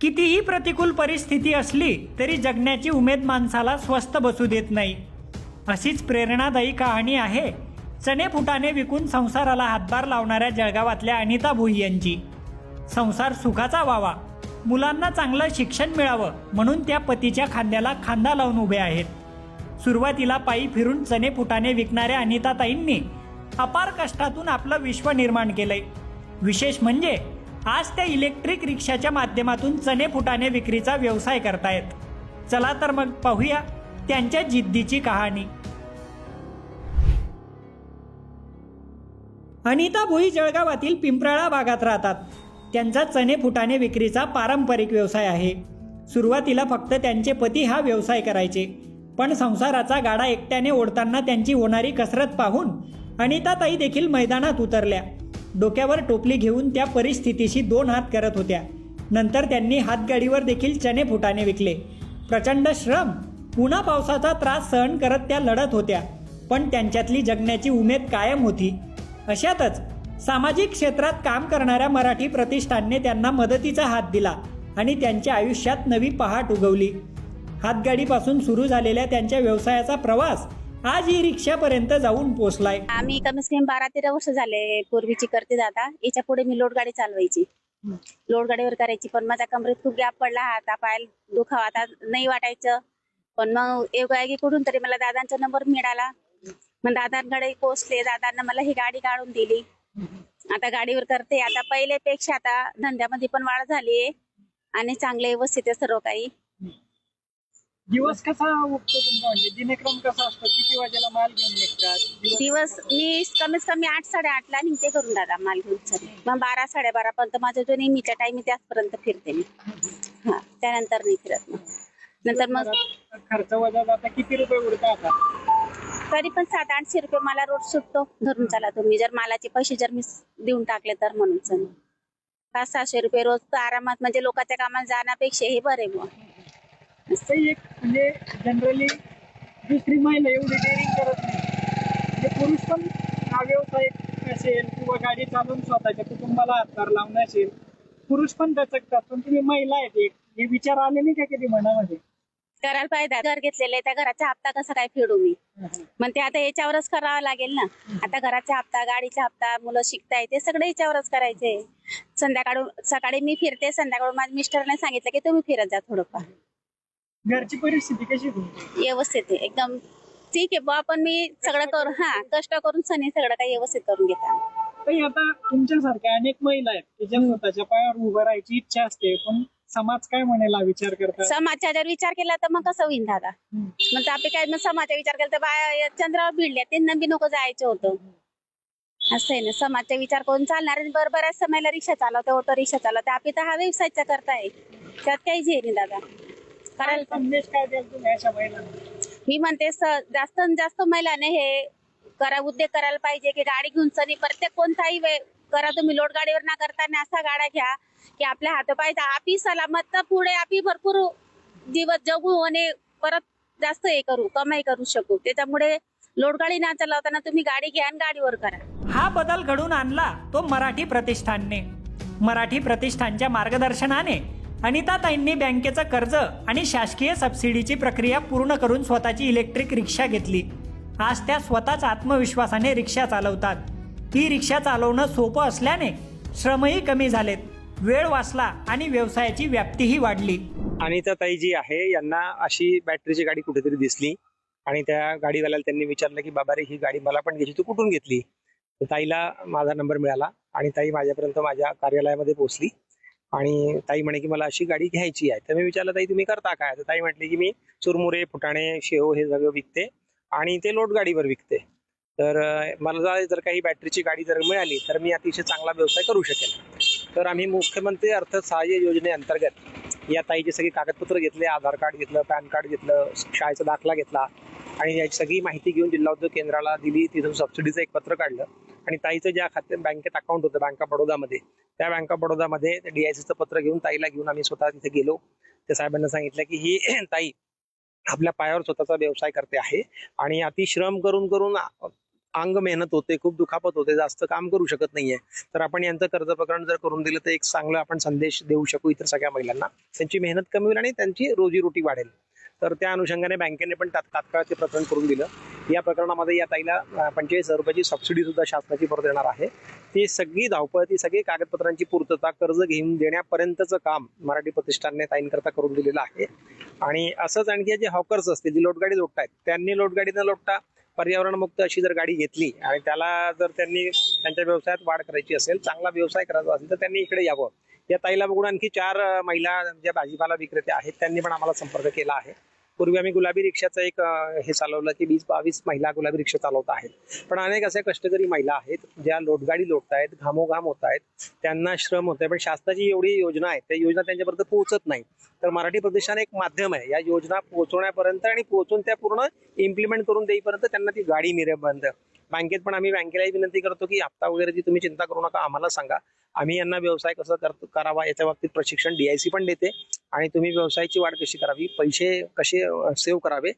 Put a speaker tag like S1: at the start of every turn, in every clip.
S1: कितीही प्रतिकूल परिस्थिती असली तरी जगण्याची उमेद माणसाला स्वस्त बसू देत नाही. अशीच प्रेरणादायी कहाणी आहे. चणे फुटाने विकून संसाराला हातभार लावणाऱ्या जळगावातल्या अनिता भोई यांची. संसार सुखाचा व्हावा मुलांना चांगलं शिक्षण मिळावं म्हणून त्या पतीच्या खांद्याला खांदा लावून उभे आहेत. सुरुवातीला पायी फिरून चणे फुटाने विकणाऱ्या अनिताताईंनी अपार कष्टातून आपलं विश्व निर्माण केलंय. विशेष म्हणजे आज त्या इलेक्ट्रिक रिक्षाच्या माध्यमातून चणे फुटाने विक्रीचा व्यवसाय करतायत. चला तर मग पाहूया त्यांच्या जिद्दीची कहाणी. अनिता भोई जळगावातील पिंपराळा भागात राहतात. त्यांचा चणे फुटाणे विक्रीचा पारंपरिक व्यवसाय आहे. सुरुवातीला फक्त त्यांचे पती हा व्यवसाय करायचे पण संसाराचा गाडा एकट्याने ओढताना त्यांची होणारी कसरत पाहून अनिताताई देखील मैदानात उतरल्या. डोक्यावर टोपली घेऊन त्या परिस्थितीशी दोन हात करत होत्या. नंतर त्यांनी हातगाडीवर देखील चणे फुटाने विकले. प्रचंड श्रम पुन्हा पावसाचा त्रास सहन करत त्या लढत होत्या. पण त्यांच्यातली जगण्याची उमेद कायम होती. अशातच सामाजिक क्षेत्रात काम करणाऱ्या मराठी प्रतिष्ठानने त्यांना मदतीचा हात दिला आणि त्यांच्या आयुष्यात नवी पहाट उगवली. हातगाडीपासून सुरू झालेल्या त्यांच्या व्यवसायाचा प्रवास आज ई रिक्षापर्यंत जाऊन पोचलाय
S2: आम्ही कमीत कमी बारा तेरा वर्ष झाले पूर्वीची करते दादा. याच्यापुढे मी लोड गाडी चालवायची. लोड गाडीवर करायची. पण माझ्या कमरेत खूप गॅप पडला. आता पाय दुखावा. आता नाही वाटायचं. पण मग योगायोगी कुठून तरी मला दादांचा नंबर मिळाला. मग दादांकडे पोहोचले. दादांना मला ही गाडी काढून दिली. आता गाडीवर करते. आता पहिल्यापेक्षा आता धंद्यामध्ये पण वाढ झाली आणि चांगले व्यवस्थित आहे सर्व काही.
S3: दिवस कसा उगतो तुमचा? म्हणजे दिनक्रम कसा असतो? किती वाजेला माल घेऊन निघतात?
S2: दिवस मी कमीत कमी आठ साडेआठला निघते करून दादा माल घेऊन मग बारा साडेबारा पर्यंत माझा जो नेहमीचा टाइम त्याचपर्यंत फिरते मी. हा त्यानंतर नाही फिरत मग. नंतर मग
S3: खर्च वजा जाता किती रुपये उरतात आता?
S2: तरी पण सात आठशे रुपये मला रोज सुटतो धरून चला तुम्ही. जर मालाचे पैसे जर मी देऊन टाकले तर म्हणून पाच सहाशे रुपये रोज तर आरामात म्हणजे लोकांच्या कामाला जाण्यापेक्षा हे बरे मग
S3: काही एक म्हणजे जनरली दुसरी महिला एवढी डेअरिंग करत नाही. म्हणजे पुरुष पण हा व्यवसाय असेल किंवा गाडी चालवून स्वतःच्या कुटुंबाला हातभार लावणं असेल पुरुष पण दचकतात. पण तुम्ही महिला आहेत एक. हे विचार आले नाही का कधी मनामध्ये?
S2: करायला पाहिजे घर घेतलेलं आहे. त्या घराचा हप्ता कसा काय फेडू मी? मग ते आता याच्यावरच करावं लागेल ना? आता घराचा हप्ता गाडीचा हप्ता मुलं शिकताय ते सगळं याच्यावरच करायचे संध्याकाळून सकाळी मी फिरते. संध्याकाळून माझ्या मिस्टरने सांगितलं की तुम्ही फिरत जा थोडंफार.
S3: घरची परिस्थिती कशी तुमची?
S2: व्यवस्थित आहे. एकदम ठीक आहे बुवा. पण मी सगळं करून हा कष्ट करून सनी सगळं काही व्यवस्थित करून घेता
S3: काही आता तुमच्यासारख्या अनेक महिला आहेत की ज्या स्वतःच्या पायावर उभं राहायची इच्छा असते पण समाज काय म्हणेल हा विचार करतात
S2: समाजचा जर विचार केला तर मग कसं होईल दादा? मग आपले काय मग समाजचा विचार केला तर बाया चंद्रावर भिडल्या त्यांना बी नको जायचं होतं. असं आहे ना समाजचा विचार करून चालणार आणि बरं बऱ्याच समयाला रिक्षा चालवते ऑटो रिक्षा चालवते. आपली तर हा व्यवसायचा करताय. त्यात काहीच हे नाही दादा.
S3: काय
S2: करायला
S3: संदेश काय द्याल तुम्ही अशा महिलांना?
S2: मी म्हणते स- जास्त जास्त महिलाने हे करा उद्योग करायला पाहिजे की गाडी घेऊन चणी प्रत्येक कोणताही वे करा तुम्ही लोड गाडीवर ना करताना असा गाड्या घ्या की आपल्या हातोपाय आपी सलामत तर पुढे आपी भरपूर दिवस जगू आणि परत जास्त हे करू कमाई करू शकू. त्याच्यामुळे लोड गाडी ना चालवताना तुम्ही गाडी घ्या आणि गाडीवर करा.
S1: हा बदल घडून आणला तो मराठी प्रतिष्ठानने. मराठी प्रतिष्ठानच्या मार्गदर्शनाने. अनिताताईंनी बँकेचं कर्ज आणि शासकीय सबसिडीची प्रक्रिया पूर्ण करून स्वतःची इलेक्ट्रिक रिक्षा घेतली. आज त्या स्वतःच आत्मविश्वासाने रिक्षा चालवतात. ही रिक्षा चालवणं सोपं असल्याने श्रमही कमी झालेत. वेळ वाचला आणि व्यवसायाची व्याप्तीही वाढली.
S4: अनिताताई जी आहे यांना अशी बॅटरीची गाडी कुठेतरी दिसली आणि त्या गाडीवाल्याला त्यांनी विचारलं की बाबा रे ही गाडी मला पण घ्यायची तू कुठून घेतली? ताईला माझा नंबर मिळाला आणि ताई माझ्यापर्यंत माझ्या कार्यालयामध्ये पोहोचली. आणि ताई म्हणे की मला अशी गाडी घ्यायची आहे. तर मी विचारलं ताई तुम्ही करता काय? तर ताई म्हटली की मी चुरमुरे फुटाणे शेव हे सगळं विकते आणि ते लोट गाडीवर विकते. तर मला जर- काही बॅटरीची गाडी जर मिळाली तर मी अतिशय चांगला व्यवसाय करू शकेन तर आम्ही मुख्यमंत्री अर्थ सहाय्य योजनेअंतर्गत या ताईचे सगळे कागदपत्र घेतले आधार कार्ड घेतलं पॅन कार्ड घेतलं शाळेचा दाखला घेतला. आणि याची सगळी माहिती घेऊन जिल्हा उद्योग केंद्राला दिली. तिथून सबसिडीचं एक पत्र काढलं. आणि ताईचं ज्या खाते बँकेत अकाउंट होतं बँक ऑफ बडोदामध्ये त्या बँक ऑफ बडोदामध्ये डीआयसीचं पत्र घेऊन ताईला घेऊन आम्ही स्वतः तिथे गेलो. त्या साहेबांना सांगितलं की ही ताई आपल्या पायावर स्वतःचा व्यवसाय करते आहे आणि अति श्रम करून करून अंग मेहनत होते खूप दुखापत होते जास्त काम करू शकत नाहीये. तर आपण यांचं कर्ज प्रकरण जर करून दिलं तर एक चांगलं आपण संदेश देऊ शकू इतर सगळ्या महिलांना. त्यांची मेहनत कमी होईल आणि त्यांची रोजीरोटी वाढेल. तर त्या अनुषंगाने बँकेने पण तात्काळ ते प्रकरण करून दिलं. या प्रकरणामध्ये या ताईला पंचेचाळीस हजार रुपयाची सबसिडी सुद्धा शासनाची परत येणार आहे. ती सगळी धावपळ ती सगळी कागदपत्रांची पूर्तता कर्ज घेऊन देण्यापर्यंतचं काम मराठी प्रतिष्ठानने ताईंकरता करून दिलेलं आहे. आणि असंच आणखी जे हॉकर्स असतील जी लोटगाडी लोटतायत त्यांनी लोटगाडी न लोटता पर्यावरणमुक्त अशी जर गाडी घेतली आणि त्याला जर त्यांनी त्यांच्या व्यवसायात वाढ करायची असेल चांगला व्यवसाय करायचा असेल तर त्यांनी इकडे यावं. या ताईला बघून आणखी चार महिला ज्या भाजीपाला विक्रेते आहेत त्यांनी पण आम्हाला संपर्क केला आहे. पूर्वी आम्ही गुलाबी रिक्षाचं एक हे चालवलं की वीस बावीस महिला गुलाबी रिक्षा चालवत आहेत. पण अनेक असे कष्टकरी महिला आहेत ज्या लोटगाडी लोटत आहेत घामोघाम होत आहेत त्यांना श्रम होत आहे पण शासनाची एवढी योजना आहे त्या योजना त्यांच्यापर्यंत पोहोचत नाही. तर मराठी प्रदेशाने एक माध्यम आहे या योजना पोहोचवण्यापर्यंत आणि पोहोचून त्या पूर्ण इम्प्लिमेंट करून देईपर्यंत त्यांना ती गाडी मिळे बंद बँकेत पण आम्ही बँकेलाही विनंती करतो की हप्ता वगैरेची तुम्ही चिंता करू नका आम्हाला सांगा. आम्ही यांना व्यवसाय कसा करावा याच्या बाबतीत प्रशिक्षण डीआयसी पण देते. आणि तुम्ही व्यवसायाची वाढ कशी करावी पैसे कसे सेव्ह करावे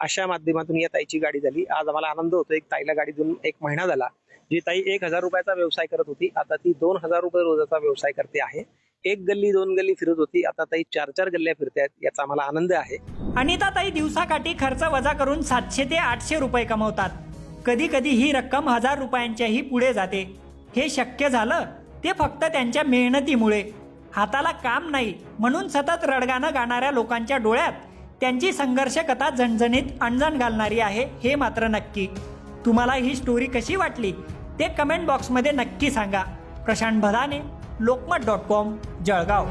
S4: अशा माध्यमातून या ताईची गाडी झाली. आज आम्हाला आनंद होतो एक ताईला गाडी देऊन एक महिना झाला. जी ताई एक हजार रुपयाचा व्यवसाय करत होती. आता ती दोन हजार रुपये रोजाचा व्यवसाय करते आहे. एक गल्ली दोन गल्ली फिरत होती. आता ताई चार चार गल्ल्या फिरते आहेत याचा आम्हाला आनंद आहे.
S1: अनिताताई दिवसाकाठी खर्च वजा करून सातशे ते आठशे रुपये कमवतात. कधी कधी ही रक्कम हजार रुपयांच्याही पुढे जाते. हे शक्य झालं? ते फक्त त्यांच्या मेहनतीमुळे. हाताला काम नाही म्हणून सतत रडगाणं गाणाऱ्या लोकांच्या डोळ्यात. त्यांची संघर्ष कथा झणझणीत अणजण घालणारी आहे हे मात्र नक्की. तुम्हाला ही स्टोरी कशी वाटली? ते कमेंट बॉक्समध्ये नक्की सांगा. Prashant Bhadane Lokmat dot com Jalgaon.